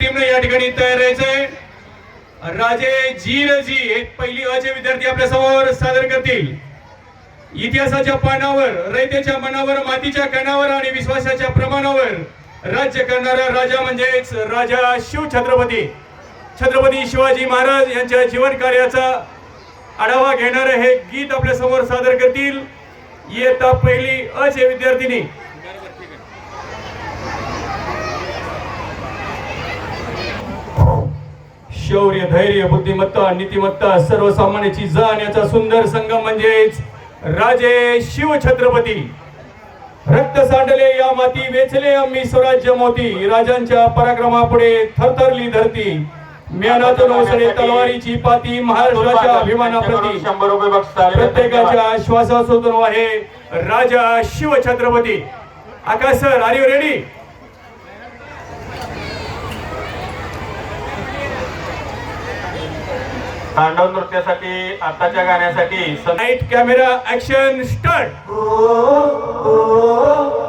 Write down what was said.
टीमने या ठिकाणी तयार राहायचंय. राजे जीरजी एक पहिली अचे विद्यार्थी आपल्यासमोर सादर करतील. इतिहासाच्या पानावर रयतेच्या मनावर मातीच्या कणावर आणि विश्वासाच्या प्रमाणावर राज्य करणारा राजा म्हणजेच राजा शिव छत्रपती. छत्रपती शिवाजी महाराज यांच्या जीवन कार्याचा आढावा घेणारं हे गीत आपल्यासमोर सादर करतील. इयत्ता पहिली अचे विद्यार्थिनी. शौर्य धैर्य बुद्धिमत्ता नीतिमत्ता सर्वसामान्याची जाण याचा सुंदर संगम म्हणजेच राजे शिव छत्रपती. रक्त सांडले या माती वेचले आम्ही स्वराज्य मोती. राजांच्या पराक्रमापुढे थरथरली धरती. म्यानातून ओसळे तलवारीची पाती महाराष्ट्राच्या अभिमानाप्रती. शंभर रुपये बक्षीस आले प्रत्येकाच्या श्वासासोतून आहे Raja Shiv Chhatrapati. Akash sir are you ready तांडव नृत्यासाठी आताच्या गाण्यासाठी नाईट कॅमेरा ऍक्शन स्टार्ट